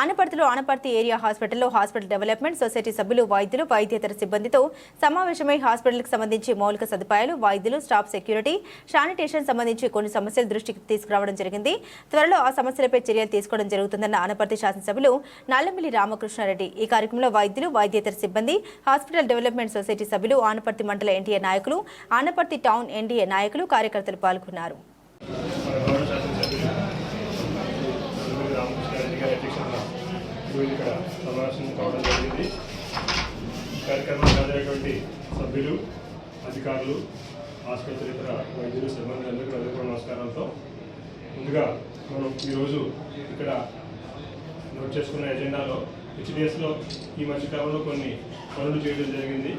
ఆనపర్తిలో Anaparthi area హాస్పిటల్లో hospital development society సభ్యులు వైద్యులు వైద్యేతర సిబ్బందితో సమావేశమై హాస్పిటల్కి సంబంధించి మౌలిక సదుపాయాలు వైద్యులు స్టాఫ్ సెక్యూరిటీ శానిటేషన్ సంబంధించి కొన్ని సమస్యల దృష్టికి తీసుకురావడం జరిగింది. త్వరలో ఆ సమస్యలపై చర్యలు తీసుకోవడం జరుగుతుందన్న ఆనపర్తి శాసనసభ్యులు నల్లమిల్లి రామకృష్ణారెడ్డి. ఈ కార్యక్రమంలో వైద్యులు వైద్యేతర సిబ్బంది హాస్పిటల్ డెవలప్మెంట్ సొసైటీ సభ్యులు ఆనపర్తి మండల ఎన్టీఏ నాయకులు ఆనపర్తి టౌన్ ఎన్డీఏ నాయకులు కార్యకర్తలు పాల్గొన్నారు రామకృష్ణారెడ్డి గారి అధ్యక్షతన ఈరోజు ఇక్కడ సమావేశం కావడం జరిగింది. కార్యక్రమం కార్యక్రమానికి హాజరైనటువంటి సభ్యులు అధికారులు ఆసుపత్రి ఇతర వైద్యులు సిబ్బంది అందరికీ అందరికీ కూడా నమస్కారాలతో ముందుగా మనం ఈరోజు ఇక్కడ నోట్ చేసుకున్న ఎజెండాలో హెచ్డిఎస్లో ఈ మధ్యకాలంలో కొన్ని పనులు చేయడం జరిగింది.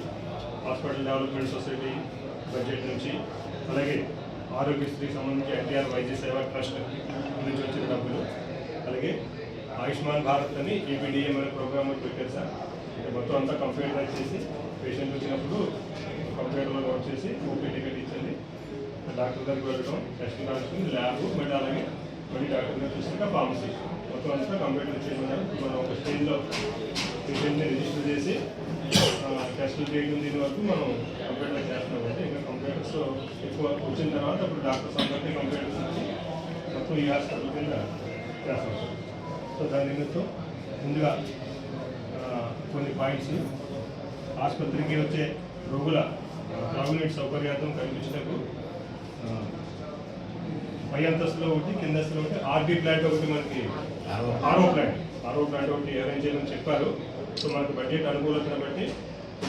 హాస్పిటల్ డెవలప్మెంట్ సొసైటీ బడ్జెట్ నుంచి అలాగే ఆరోగ్యశ్రీకి సంబంధించి ఎన్టీఆర్ వైద్య సేవా ట్రస్ట్ నుంచి వచ్చిన డబ్బులు అలాగే ఆయుష్మాన్ భారత్ అని ఏపీడీఎం అనే ప్రోగ్రామ్ పెట్టారు సార్. మొత్తం అంతా కంప్యూటర్ చేసి పేషెంట్ వచ్చినప్పుడు కంప్యూటర్లో నోట్ చేసి ఓపీ టికెట్ ఇచ్చండి డాక్టర్ దగ్గరికి వెళ్ళడం టెస్ట్ రాసుకుని ల్యాబ్ మళ్ళీ అలాగే మళ్ళీ డాక్టర్ గారు చూసాక ఫార్మసీ మొత్తం అంతా కంప్యూటర్ చేయమన్నారు మనం ఒక స్టేజ్లో పేషెంట్ని రిజిస్టర్ చేసి టెస్టులు చేయడం దీని వరకు మనం కంప్యూటర్ చేస్తున్నాం అంటే ఇంకా కంప్యూటర్స్ ఎక్కువ వచ్చిన తర్వాత అప్పుడు డాక్టర్స్ అందరినీ కంప్యూటర్స్ మొత్తం ఈ హాస్పిటల్ కింద చేస్తాం సార్ సో దాని నిమిత్తం ముందుగా కొన్ని పాయింట్స్ ఆసుపత్రికి వచ్చే రోగుల త్రాగునీటి సౌకర్యార్థం కల్పించటకు పై అంతస్తులో ఒకటి కింద అంతస్తులో ఒకటి ఆర్బీ ప్లాంట్ ఒకటి మనకి ఆర్ఓ ప్లాంట్. RO plant. ఒకటి అరేంజ్ చేయమని చెప్పారు. సో మనకు బడ్జెట్ అనుకూలతను బట్టి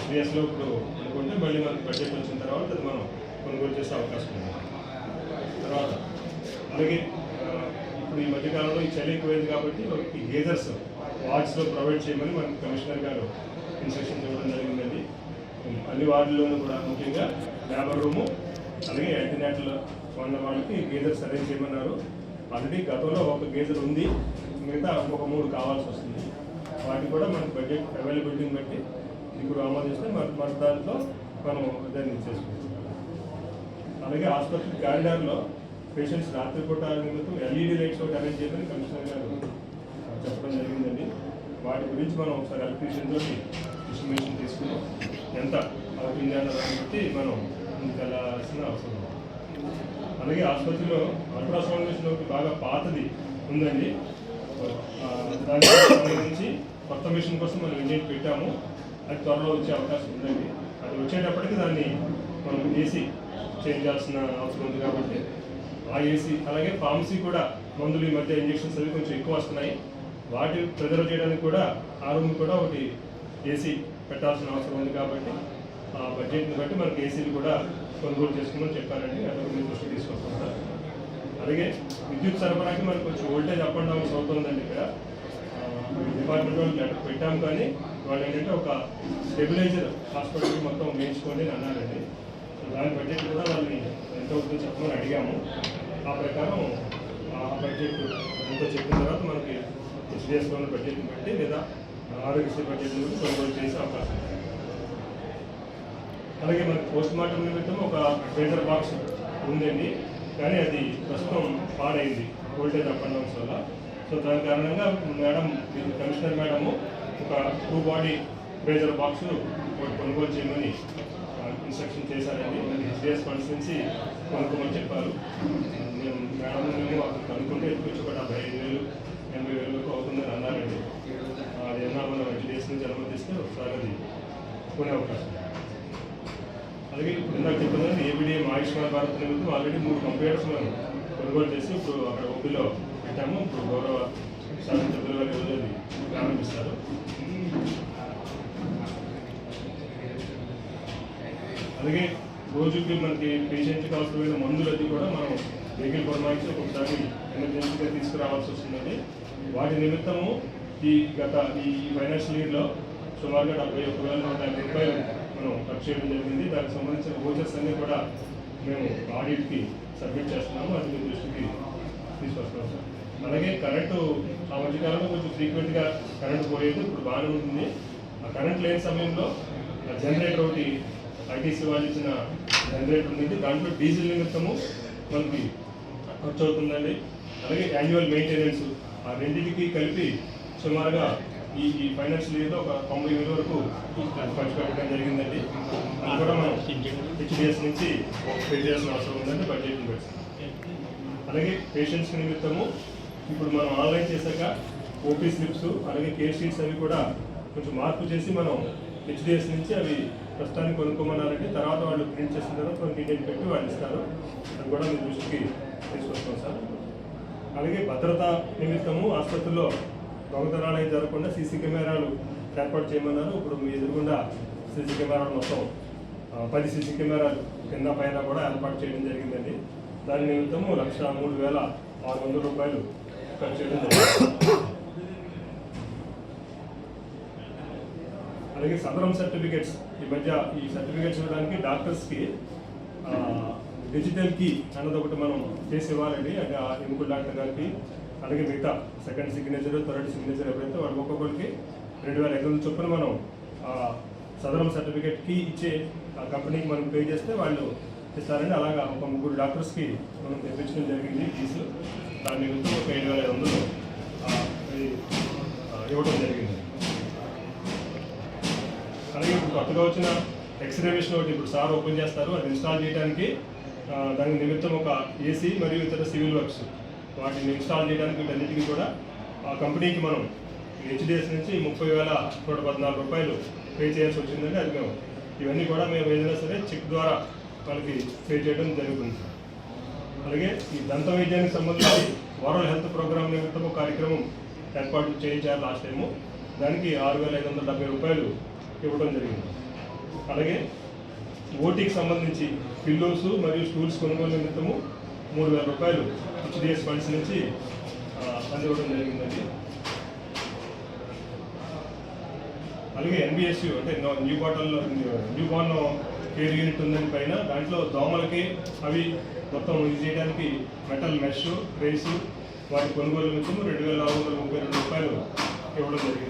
సిఎస్లో ఇప్పుడు అనుకుంటే మళ్ళీ మనకి బడ్జెట్ వచ్చిన తర్వాత అది మనం కొనుగోలు చేసే అవకాశం ఉంది. తర్వాత అలాగే ఇప్పుడు ఈ మధ్యకాలంలో ఈ చలి ఎక్కువైంది కాబట్టి ఈ గేజర్స్ వార్డ్స్లో ప్రొవైడ్ చేయమని మనకి కమిషనర్ గారు ఇన్స్ట్రక్షన్స్ ఇవ్వడం జరిగిందండి. అన్ని వార్డుల్లోనూ కూడా ముఖ్యంగా లేబర్ రూము అలాగే యాంటీనాటల్ ఉన్న వాళ్ళకి గేజర్స్ అరేంజ్ చేయమన్నారు. ఆల్రెడీ గతంలో ఒక గేజర్ ఉంది మిగతా ఒక మూడు కావాల్సి వస్తుంది. వాటికి కూడా మనకి బడ్జెట్ అవైలబిలిటీని బట్టి ఇప్పుడు ఆమోదిస్తే మన మన దాంట్లో మనం దాన్ని చేసుకుంటాం. అలాగే ఆసుపత్రి కారిడార్లో పేషెంట్స్ రాత్రిపూట నిమిత్తం ఎల్ఈడి లైట్స్ ఒకటి అరేంజ్ చేయమని కమిషనర్ గారు చెప్పడం జరిగిందండి. వాటి గురించి మనం ఒకసారి ఎలక్ట్రీషియన్ తోటి ఇన్స్టిమేషన్ తీసుకుని ఎంత అవుతుంది అన్న దాన్ని బట్టి మనం ముందుకెళ్ళాల్సిన అవసరం అలాగే ఆసుపత్రిలో అల్ట్రాసౌండ్ మిషన్ ఒకటి బాగా పాతది ఉందండి. దానికి సంబంధించి కొత్త మిషన్ కోసం మనం ఇంజన్ పెట్టాము. అది త్వరలో వచ్చే అవకాశం ఉందండి. అది వచ్చేటప్పటికి దాన్ని మనం ఏసీ చేంజ్ చేయాల్సిన అవసరం ఉంది కాబట్టి ఆ ఏసీ అలాగే ఫార్మసీ కూడా మందులు ఈ మధ్య ఇంజెక్షన్స్ అవి కొంచెం ఎక్కువ వస్తున్నాయి. వాటి ప్రిజర్వ్ చేయడానికి కూడా ఆ రూమ్ కూడా ఒకటి ఏసీ పెట్టాల్సిన అవసరం ఉంది కాబట్టి ఆ బడ్జెట్ని బట్టి మనకి ఏసీలు కూడా కొనుగోలు చేసుకోమని చెప్పారండి. అది దృష్టి తీసుకొస్తాం సార్. అలాగే విద్యుత్ సరఫరాకి మనకు కొంచెం వోల్టేజ్ అప్ అండ్ డౌన్స్ అవుతుందండి ఇక్కడ. డిపార్ట్మెంట్ వాళ్ళు పెట్టాము పెట్టాం కానీ వాళ్ళు ఏంటంటే ఒక స్టెబిలైజర్ హాస్పిటల్ మొత్తం వేయించుకోండి అన్నారండి. దాని బడ్జెట్ కూడా వాళ్ళని ఎంత అవుతుందో చెప్పమని అడిగాము. ఆ ప్రకారం ఆ బడ్జెట్ ఎంతో చెప్పిన తర్వాత మనకి హెచ్డిఎస్లో బడ్జెట్ని బట్టి లేదా ఆరోగ్యశ్రీ బడ్జెట్ని బట్టి కొనుగోలు చేసే అవకాశం అలాగే మనకి పోస్ట్ మార్టం నిమిత్తం ఒక ప్రెషర్ బాక్స్ ఉందండి. కానీ అది ప్రస్తుతం పాడైంది. వోల్టేజ్ అప్ అండ్ డౌన్స్ వల్ల. సో దాని కారణంగా మేడం కమిషనర్ మేడము ఒక టూ బాడీ ప్రెషర్ బాక్స్ కొనుగోలు చేయమని ఇన్స్ట్రక్షన్ చేశారండి. అది ఫండ్స్ నుంచి కొనుక్కోమని చెప్పారు. మేము మేడం మేము అక్కడ కనుక్కుంటే ఎత్తుకొచ్చి ఒక డెబ్బై ఐదు వేలు ఎనభై వేలు వరకు అవుతుందని అన్నారండి. అది ఏమన్నా మనం హెచ్డిఎస్ నుంచి అనుమతిస్తే ఒకసారి అది కొనే అవకాశం. అలాగే ఇప్పుడు ఇందాక చెప్తున్నాను ఏబిడిఎం ఆయుష్మాన్ భారత్ నిమిత్తం ఆల్రెడీ మూడు కంప్యూటర్స్ మనం కొనుగోలు చేసి ఇప్పుడు అక్కడ ఓపీలో పెట్టాము. ఇప్పుడు గౌరవ శాసన ఫిబ్రవరి రోజు అది ప్రారంభిస్తారు. అలాగే రోజుకి మనకి పేషెంట్కి అవసరమైన మందులు అది కూడా మనం వెహికల్ పురమాయించి ఒకసారి ఎమర్జెన్సీగా తీసుకురావాల్సి వస్తుందండి. వాటి నిమిత్తము ఈ గత ఈ ఫైనాన్షియల్ ఇయర్లో సుమారుగా డెబ్బై ఒక్క వేల నూట యాభై రూపాయలు మనం ఖర్చు చేయడం జరిగింది. దానికి సంబంధించిన ఓచర్స్ అన్నీ కూడా మేము ఆడిట్కి సబ్మిట్ చేస్తున్నాము. అది మీ దృష్టికి తీసుకొస్తున్నాం సార్. అలాగే కరెంటు ఆ మధ్యకాలంలో కొంచెం ఫ్రీక్వెంట్గా కరెంటు పోయేది. ఇప్పుడు బాగానే ఉంటుంది. ఆ కరెంట్ లేని సమయంలో ఆ జనరేటర్ ఒకటి ఐటీసీ వాళ్ళు ఇచ్చిన జనరేటర్ ఉంది దాంట్లో డీజిల్ నిమిత్తము మనకి ఖర్చు అవుతుందండి. అలాగే యాన్యువల్ మెయింటెనెన్స్ ఆ రెండింటికి కలిపి సుమారుగా ఈ ఈ ఫైనాన్షియల్ ఇయర్లో ఒక తొంభై వేల వరకు ఖర్చు పెట్టడం జరిగిందండి. అది కూడా మనం హెచ్డిఎస్ నుంచి పే చేయాల్సిన అవసరం ఉందండి బడ్జెట్ అలాగే పేషెంట్స్ నిమిత్తము ఇప్పుడు మనం ఆన్లైన్ చేశాక ఓపీ స్లిప్స్ అలాగే కేర్ షీట్స్ అవి కూడా కొంచెం మార్పు చేసి మనం హెచ్డిఎస్ నుంచి అవి ప్రస్తుతానికి కొనుక్కోమన్నారంటే తర్వాత వాళ్ళు ప్రింట్ చేసిన తర్వాత కొన్ని డీటెయిల్ పెట్టి వాళ్ళు ఇస్తారు. అది కూడా మీ దృష్టికి తీసుకొస్తాం సార్. అలాగే భద్రత నిమిత్తము ఆసుపత్రిలో దొంగతనాలు అయితే జరగకుండా సీసీ కెమెరాలు ఏర్పాటు చేయమన్నారు. ఇప్పుడు మీ ఎదురుగుండా సీసీ కెమెరాలు మొత్తం పది సీసీ కెమెరాలు కింద పైన కూడా ఏర్పాటు చేయడం జరిగిందండి. దాని నిమిత్తము లక్ష మూడు వేల ఆరు వందల రూపాయలు ఖర్చు చేయడం జరిగింది. అలాగే సదరం సర్టిఫికేట్స్ ఈ మధ్య ఈ సర్టిఫికేట్స్ ఇవ్వడానికి డాక్టర్స్కి డిజిటల్ కీ అన్నది ఒకటి మనం చేసి ఇవ్వాలండి. అంటే ఆ ఎముకల డాక్టర్ గారికి అలాగే మిగతా సెకండ్ సిగ్నేచర్ థర్డ్ సిగ్నేచర్ ఎవరైతే వాళ్ళు ఒక్కొక్కరికి రెండు వేల ఐదు వందల చొప్పున మనం ఆ సదరం సర్టిఫికేట్కి ఇచ్చే ఆ కంపెనీకి మనం పే చేస్తే వాళ్ళు ఇస్తారండి. అలాగా ఒక ముగ్గురు డాక్టర్స్కి మనం తెప్పించడం జరిగింది. ఫీజు దాని గురించి ఒక ఏడు వేల ఐదు వందలు ఇవ్వడం జరిగింది. అలాగే ఇప్పుడు కొత్తగా వచ్చిన ఎక్స్రే మిషన్ ఒకటి ఇప్పుడు సార్ ఓపెన్ చేస్తారు. అది ఇన్స్టాల్ చేయడానికి దాని నిమిత్తం ఒక ఏసీ మరియు ఇతర సివిల్ వర్క్స్ వాటిని ఇన్స్టాల్ చేయడానికి వీటన్నిటికీ కూడా ఆ కంపెనీకి మనం హెచ్డిఎస్ నుంచి ముప్పై వేల నూట పద్నాలుగు రూపాయలు పే చేయాల్సి వచ్చిందంటే అది మేము ఇవన్నీ కూడా మేము ఏదైనా సరే చెక్ ద్వారా వాళ్ళకి పే చేయడం జరుగుతుంది. అలాగే ఈ దంత వైద్యానికి సంబంధించి వరల్డ్ హెల్త్ ప్రోగ్రామ్ నిమిత్తం ఒక కార్యక్రమం ఏర్పాటు చేయించారు లాస్ట్ టైము దానికి ఆరు వేల ఐదు వందల డెబ్బై రూపాయలు ఇవ్వడం జరిగింది. అలాగే ఓటీకి సంబంధించి పిల్లోస్ మరియు స్టూల్స్ కొనుగోలు నిమిత్తము మూడు వేల రూపాయలు హెచ్డిఎస్ ఫండ్స్ నుంచి అందివ్వడం జరిగిందండి. అలాగే ఎన్బిఎస్యు అంటే new bottle newborn care unit ఉందని పైన దాంట్లో దోమలకి అవి మొత్తం ఇది చేయడానికి మెటల్ మెష్ రేసు వాటి కొనుగోలు నిమిత్తం రెండు వేల నాలుగు వందల ముప్పై రెండు రూపాయలు ఇవ్వడం జరిగింది.